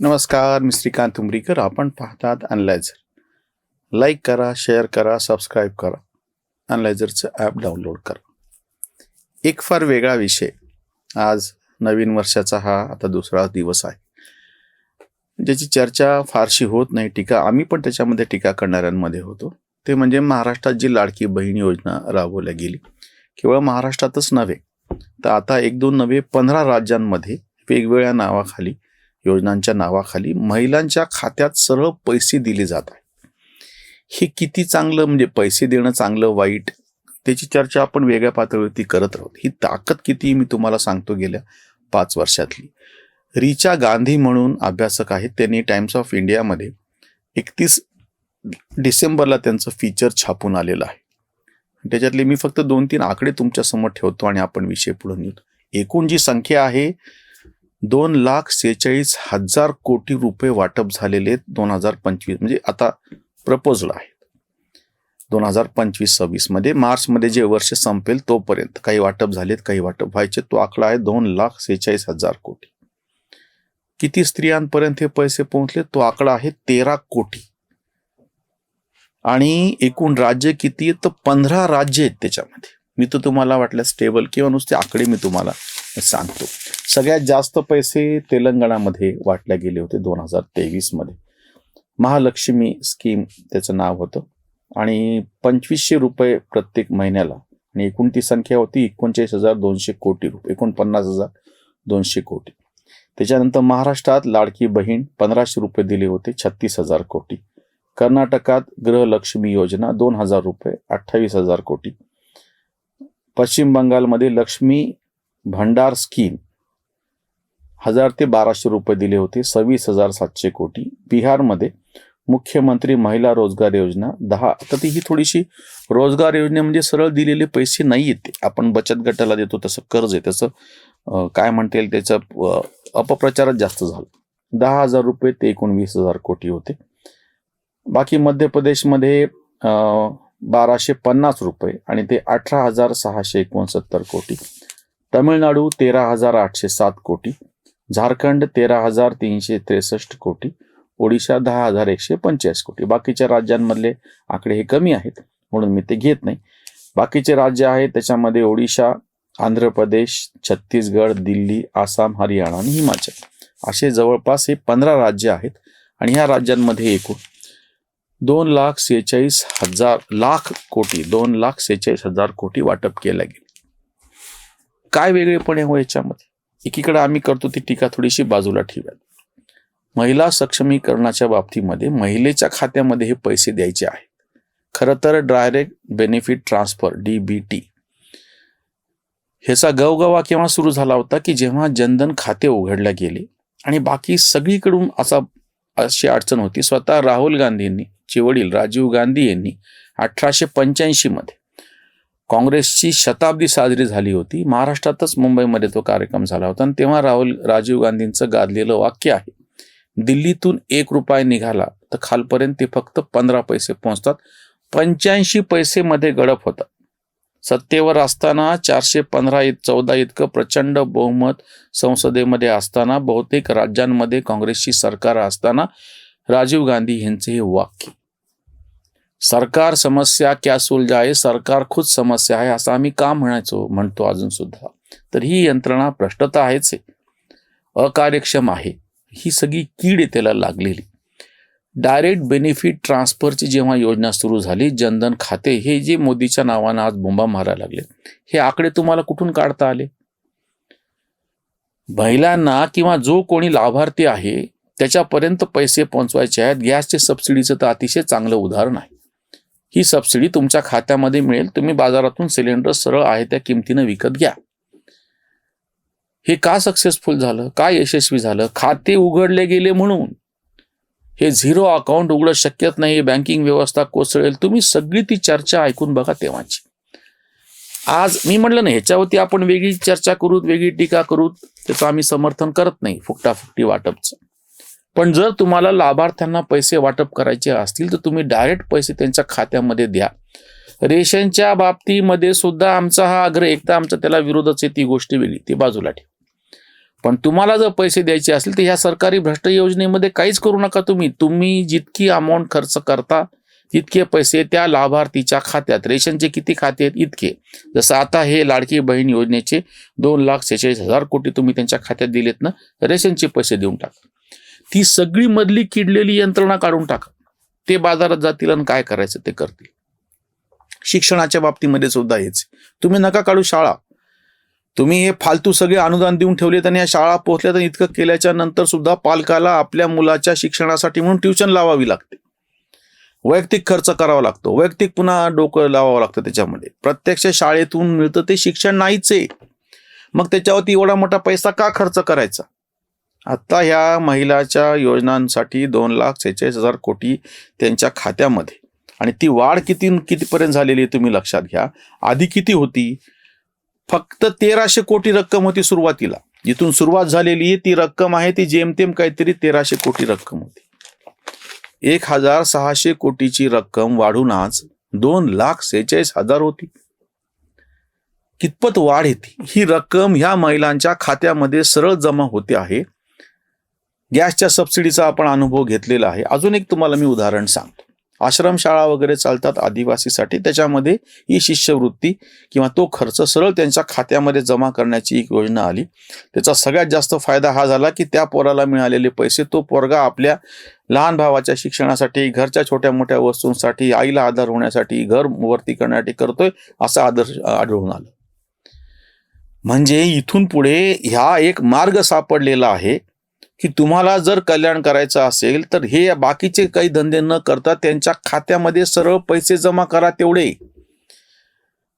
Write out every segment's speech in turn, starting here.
नमस्कार मी श्रीकांत उमरीकर. आपण पाहतात अनलायझर लाईक करा शेअर करा सबस्क्राईब करा. अनलायझरचं ॲप डाउनलोड करा. एक फार वेगळा विषय. आज नवीन वर्षाचा हा आता दुसरा दिवस आहे. ज्याची चर्चा फारशी होत नाही टीका आम्ही पण त्याच्यामध्ये टीका करणाऱ्यांमध्ये होतो. ते म्हणजे महाराष्ट्रात जी लाडकी बहीण योजना राबवल्या गेली केवळ महाराष्ट्रातच नव्हे तर आता एक दोन नव्हे पंधरा राज्यांमध्ये वेगवेगळ्या नावाखाली योजनांच्या नावाखाली महिलांच्या खात्यात सरळ पैसे दिले जात आहे हे किती चांगलं म्हणजे पैसे देणं चांगलं वाईट त्याची चर्चा आपण वेगळ्या पातळीवरती करत राहू ही ताकद किती मी तुम्हाला सांगतो गेल्या पाच वर्षातली. रिचा गांधी म्हणून अभ्यासक आहेत. त्यांनी टाइम्स ऑफ इंडियामध्ये एकतीस डिसेंबरला त्यांचं फीचर छापून आलेलं आहे. त्याच्यातले मी फक्त दोन तीन आकडे तुमच्यासमोर ठेवतो आणि आपण विषय पुढे नेतो एकूण जी संख्या आहे दोन लाख सेहेचाळीस हजार कोटी रुपये वाटप झालेले दोन हजार पंचवीस म्हणजे आता प्रपोजल आहे दोन हजार पंचवीस सव्वीसमध्ये मार्चमध्ये जे वर्ष संपेल तोपर्यंत काही वाटप झालेत काही वाटप व्हायचे तो आकडा आहे दोन लाख सेहेचाळीस हजार कोटी. किती स्त्रियांपर्यंत हे पैसे पोहोचले? तो आकडा आहे तेरा कोटी. आणि एकूण राज्य किती आहेत तर पंधरा राज्य आहेत त्याच्यामध्ये. मी तर तुम्हाला वाटलं स्टेबल किंवा नुसते आकडे मी तुम्हाला सांगतो. सगळ्यात जास्त पैसे तेलंगणामध्ये वाटले गेले होते दोन हजार तेवीसमध्ये. महालक्ष्मी स्कीम त्याचं नाव होतं. आणि पंचवीसशे रुपये प्रत्येक महिन्याला. आणि एकूण ती संख्या होती एकोणचाळीस हजार दोनशे कोटी रुपये एकोणपन्नास हजार दोनशे कोटी. त्याच्यानंतर महाराष्ट्रात लाडकी बहीण पंधराशे रुपये दिले होते छत्तीस हजार कोटी. कर्नाटकात गृहलक्ष्मी योजना दोन हजार रुपये अठ्ठावीस हजार कोटी. पश्चिम बंगालमध्ये लक्ष्मी भंडार स्कीम. हजार ते बाराशे रुपये दिले होते सव्वीस हजार सातशे कोटी. बिहारमध्ये मुख्यमंत्री महिला रोजगार योजना दहा. तर ती ही थोडीशी रोजगार योजना म्हणजे सरळ दिलेले पैसे नाही येते आपण बचत गटाला देतो तसं कर्ज आहे त्याचं काय म्हणता येईल त्याचं अपप्रचारच जास्त झालं. दहा हजार रुपये ते एकोणवीस हजार कोटी होते. बाकी मध्य प्रदेशमध्ये बाराशे पन्नास रुपये आणि ते अठरा हजार सहाशे एकोणसत्तर कोटी. तमिळनाडू तेरा हजार आठशे सात कोटी झारखंड तेरा हजार तीनशे त्रेसष्ट कोटी ओडिशा दहा हजार एकशे पंचेचाळीस कोटी. बाकीच्या राज्यांमधले आकडे हे कमी आहेत म्हणून मी ते घेत नाही. बाकीचे राज्य आहेत त्याच्यामध्ये ओडिशा आंध्र प्रदेश छत्तीसगड दिल्ली आसाम हरियाणा आणि हिमाचल. असे जवळपास हे पंधरा राज्य आहेत आणि ह्या राज्यांमध्ये एकूण दोन लाख सेहेचाळीस हजार लाख कोटी दोन लाख सेहेचाळीस हजार कोटी वाटप केलं गेले. काय वेगळेपणे हो याच्यामध्ये? एकीकडे आम्ही करतो ती टीका थोडीशी बाजूला ठेवूयात. महिला सक्षमीकरणाच्या बाबतीमध्ये महिलेच्या खात्यामध्ये हे पैसे द्यायचे आहेत. खरं तर direct benefit transfer D B T ह्याचा गवगवा केव्हा सुरू झाला होता की जेव्हा जनधन खाते उघडल्या गेले आणि बाकी सगळीकडून असा अशी अडचण होती. स्वतः राहुल गांधींनी चे वडील राजीव गांधी यांनी अठराशे पंच्याऐंशी मध्ये काँग्रेसची शताब्दी साजरी झाली होती. महाराष्ट्रातच मुंबईमध्ये तो कार्यक्रम झाला होता आणि तेव्हा राहुल राजीव गांधींचं गाजलेलं वाक्य आहे दिल्लीतून एक रुपये निघाला तर खालपर्यंत ते फक्त पंधरा पैसे पोहोचतात. पंच्याऐंशी पैसे मध्ये गडप होतात. सत्तेवर असताना चारशे पंधरा इत चौदा इतकं प्रचंड बहुमत संसदेमध्ये असताना बहुतेक राज्यांमध्ये काँग्रेसची सरकार असताना राजीव गांधी यांचे हे वाक्य सरकार समस्या क्या सुलझाए? सरकार खुद समस्या आहे असं आम्ही का म्हणायचो? म्हणतो अजून सुद्धा. तर ही यंत्रणा भ्रष्टता आहेच आहे. अकार्यक्षम आहे. ही सगळी कीड आहे त्याला लागलेली डायरेक्ट बेनिफिट ट्रान्सफरची जेव्हा योजना सुरू झाली जनधन खाते हे जे मोदीच्या नावानं आज बोंबा मारायला लागले हे आकडे तुम्हाला कुठून काढता आले? महिलांना किंवा जो कोणी लाभार्थी आहे त्याच्यापर्यंत पैसे पोहोचवायचे आहेत गॅसचे सबसिडीचं तर अतिशय चांगलं उदाहरण आहे. ही सबसिडी तुमच्या खात्यामध्ये मिळेल. तुम्ही बाजारातून सिलेंडर सरळ आहे त्या किमतीनं विकत घ्या. हे का सक्सेसफुल झालं? का यशस्वी झालं? खाते उघडले गेले म्हणून. हे झिरो अकाउंट उघडं शक्यच नाही. बँकिंग व्यवस्था कोसळेल. तुम्ही सगळी ती चर्चा ऐकून बघा तेव्हाची. आज मी म्हटलं ना ह्याच्यावरती आपण वेगळी चर्चा करू वेगळी टीका करूत त्याचं आम्ही समर्थन करत नाही. फुकटाफुकटी वाटपचं. पण जर तुम्हाला लाभार्थ्यांना पैसे वाटप करायचे असतील तर तुम्ही डायरेक्ट पैसे त्यांच्या खात्यामध्ये द्या. रेशनच्या बाबतीमध्ये सुद्धा आमचा हा आग्रह एकदा आमचा त्याला विरोधच आहे ती गोष्ट वेगळी ती बाजूला ठेव. पण तुम्हाला जर पैसे द्यायचे असतील तर ह्या सरकारी भ्रष्ट योजनेमध्ये काहीच करू नका तुम्ही. तुम्ही जितकी अमाऊंट खर्च करता तितके पैसे त्या लाभार्थीच्या खात्यात रेशनचे किती खाते आहेत इतके. जसं आता हे लाडकी बहीण योजनेचे दोन लाख सेहेचाळीस हजार कोटी तुम्ही त्यांच्या खात्यात दिलेत ना रेशनचे पैसे देऊन टाका. ती सगळी मधली किडलेली यंत्रणा काढून टाका. ते बाजारात जातील आणि काय करायचं ते करतील. शिक्षणाच्या बाबतीमध्ये सुद्धा हेच. तुम्ही नका काढू शाळा. तुम्ही हे फालतू सगळे अनुदान देऊन ठेवलेत आणि या शाळा पोहोचल्या तर इतकं केल्याच्यानंतर सुद्धा पालकाला आपल्या मुलाच्या शिक्षणासाठी म्हणून ट्युशन लावावी लागते. वैयक्तिक खर्च करावा लागतो. वैयक्तिक पुन्हा डोकं लावावं लागतं त्याच्यामध्ये. प्रत्यक्ष शाळेतून मिळतं ते शिक्षण नाहीच. आहे मग त्याच्यावरती एवढा मोठा पैसा का खर्च करायचा? आता ह्या महिलाच्या योजनांसाठी दोन लाख सेहेचाळीस हजार कोटी त्यांच्या खात्यामध्ये. आणि ती वाढ किती कितीपर्यंत झालेली आहे तुम्ही लक्षात घ्या. आधी किती होती? फक्त तेराशे कोटी रक्कम होती सुरुवातीला. जिथून सुरुवात झालेली आहे ती रक्कम आहे ती जेमतेम काहीतरी तेराशे कोटी रक्कम होती. एक हजार सहाशे कोटीची रक्कम वाढून आज दोन लाख सेहेचाळीस हजार होती. कितपत वाढ येते? ही रक्कम ह्या महिलांच्या खात्यामध्ये सरळ जमा होते आहे. गॅसच्या सबसिडीचा आपण अनुभव घेतलेला आहे. अजून एक तुम्हाला मी उदाहरण सांगतो. आश्रमशाळा वगैरे चालतात आदिवासीसाठी. त्याच्यामध्ये ही शिष्यवृत्ती किंवा तो खर्च सरळ त्यांच्या खात्यामध्ये जमा करण्याची एक योजना आली. त्याचा सगळ्यात जास्त फायदा हा झाला की त्या पोराला मिळालेले पैसे तो पोरगा आपल्या लहान भावाच्या शिक्षणासाठी घरच्या छोट्या मोठ्या वस्तूंसाठी आईला आधार होण्यासाठी घर वरती करण्यासाठी करतोय असा आदर्श आढळून आलं. म्हणजे इथून पुढे ह्या एक मार्ग सापडलेला आहे. की तुम्हाला जर कल्याण करायचं असेल तर हे बाकीचे काही धंदे न करता त्यांच्या खात्यामध्ये सरळ पैसे जमा करा तेवढे.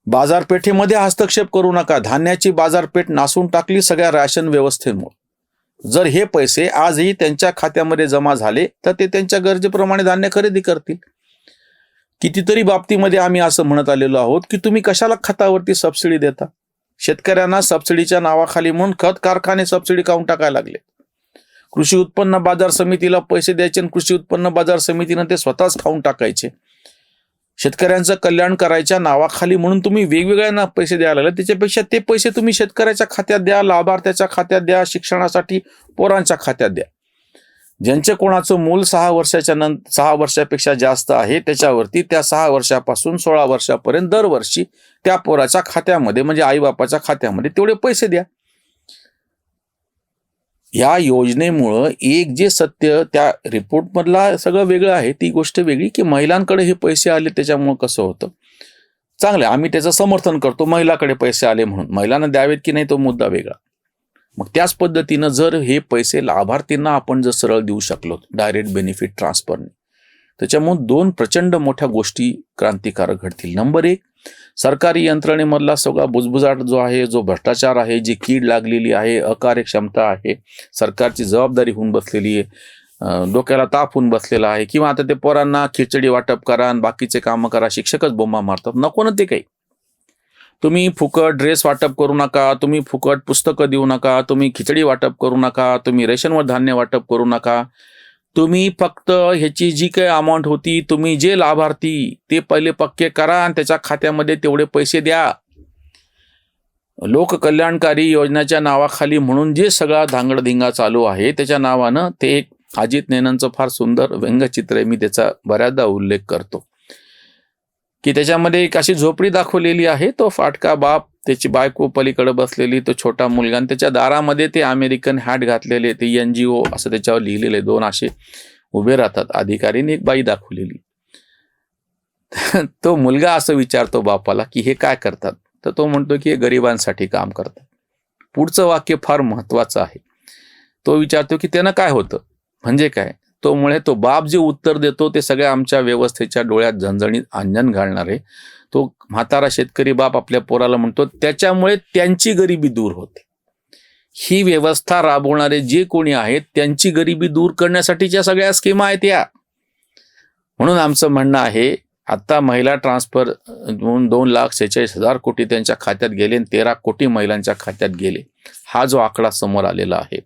बाजारपेठेमध्ये हस्तक्षेप करू नका. धान्याची बाजारपेठ नासून टाकली सगळ्या राशन व्यवस्थेमुळे. जर हे पैसे आजही त्यांच्या खात्यामध्ये जमा झाले तर ते त्यांच्या गरजेप्रमाणे धान्य खरेदी करतील. कितीतरी बाबतीमध्ये आम्ही असं म्हणत आलेलो आहोत की तुम्ही कशाला खतावरती सबसिडी देता? शेतकऱ्यांना सबसिडीच्या नावाखाली म्हणून खत कारखाने सबसिडी काढून टाकायला लागले कृषी उत्पन्न बाजार समितीला पैसे द्यायचे आणि कृषी उत्पन्न बाजार समितीनं ते स्वतःच खाऊन टाकायचे. शेतकऱ्यांचं कल्याण करायच्या नावाखाली म्हणून तुम्ही वेगवेगळ्या पैसे द्यायला लागले. त्याच्यापेक्षा ते पैसे तुम्ही शेतकऱ्याच्या खात्यात द्या लाभार्थ्याच्या खात्यात द्या शिक्षणासाठी पोरांच्या खात्यात द्या. ज्यांचे कोणाचं मूल सहा वर्षाच्या नंतर सहा वर्षापेक्षा जास्त आहे त्याच्यावरती त्या सहा वर्षापासून सोळा वर्षापर्यंत दरवर्षी त्या पोराच्या खात्यामध्ये म्हणजे आईबापाच्या खात्यामध्ये तेवढे पैसे द्या. या योजनेमुळं एक जे सत्य त्या रिपोर्टमधला सगळं वेगळं आहे ती गोष्ट वेगळी की महिलांकडे हे पैसे आले त्याच्यामुळं कसं होतं? चांगलं आम्ही त्याचं समर्थन करतो महिलाकडे पैसे आले म्हणून. महिलांना द्यावेत की नाही तो मुद्दा वेगळा. मग त्याच पद्धतीनं जर हे पैसे लाभार्थींना आपण जर सरळ देऊ शकलो डायरेक्ट बेनिफिट ट्रान्सफरने त्याच्यामुळे दोन प्रचंड मोठ्या गोष्टी क्रांतिकारक घडतील. नंबर एक सरकारी यंत्रणेमधला सगळा बुजबुजाट जो आहे जो भ्रष्टाचार आहे जी कीड लागलेली आहे अकार्यक्षमता आहे सरकारची जबाबदारी होऊन बसलेली आहे डोक्याला ताप होऊन बसलेला आहे किंवा आता ते पोरांना खिचडी वाटप करा बाकीचे कामं करा शिक्षकच बोंबा मारतात. नको ना ते काही. तुम्ही फुकट ड्रेस वाटप करू नका तुम्ही फुकट पुस्तकं देऊ नका तुम्ही खिचडी वाटप करू नका तुम्ही रेशनवर धान्य वाटप करू नका. तुम्ही फक्त ह्याची जी काही अमाऊंट होती तुम्ही जे लाभार्थी ते पहिले पक्के करा आणि त्याच्या खात्यामध्ये तेवढे पैसे द्या. लोककल्याणकारी योजनेच्या नावाखाली म्हणून जे सगळा धांगडधिंगा चालू आहे त्याच्या नावानं ते एक अजित नेनांचं फार सुंदर व्यंगचित्र आहे. मी त्याचा बऱ्याचदा उल्लेख करतो. की त्याच्यामध्ये एक अशी झोपडी दाखवलेली आहे तो फाटका बाप त्याची बायको पलीकडे बसलेली तो छोटा मुलगा आणि त्याच्या दारामध्ये ते अमेरिकन हॅट घातलेले ते एन जी ओ असं त्याच्यावर लिहिलेले दोन असे उभे राहतात. अधिकारीने एक बाई दाखवलेली. तो मुलगा असं विचारतो बापाला की हे काय करतात? तर तो म्हणतो की हे गरिबांसाठी काम करतात. पुढचं वाक्य फार महत्वाचं आहे. तो विचारतो की त्यानं काय होतं? म्हणजे काय? तो मुळे तो बाप जे उत्तर देतो ते सगळ्या आमच्या व्यवस्थेच्या डोळ्यात झणझणीत अंजन घालणारे तो म्हातारा शेतकरी बाप आपल्या पोराला म्हणतो त्याच्यामुळे त्यांची गरिबी दूर होते. ही व्यवस्था राबवणारे जे कोणी आहेत त्यांची गरिबी दूर करण्यासाठीच्या सगळ्या स्कीमा आहेत या. म्हणून आमचं म्हणणं आहे आत्ता महिला ट्रान्सफर दोन दोन लाख सेहेचाळीस हजार कोटी त्यांच्या खात्यात गेले आणि तेरा कोटी महिलांच्या खात्यात गेले. हा जो आकडा समोर आलेला आहे.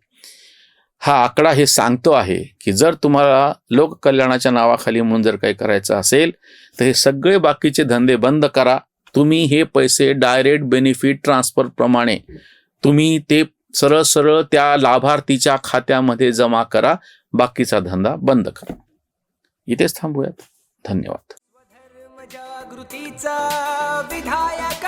हा आकडा हे सांगतो आहे की जर तुम्हाला लोककल्याणाच्या नावाखाली म्हणून जर काही करायचं असेल तर हे सगळे बाकीचे धंदे बंद करा. तुम्ही हे पैसे डायरेक्ट बेनिफिट ट्रान्सफर प्रमाणे तुम्ही ते सरळ सरळ त्या लाभार्थीच्या खात्यामध्ये जमा करा. बाकीचा धंदा बंद करा. इथेच थांबूयात. धन्यवाद. जागृतीचा विधायक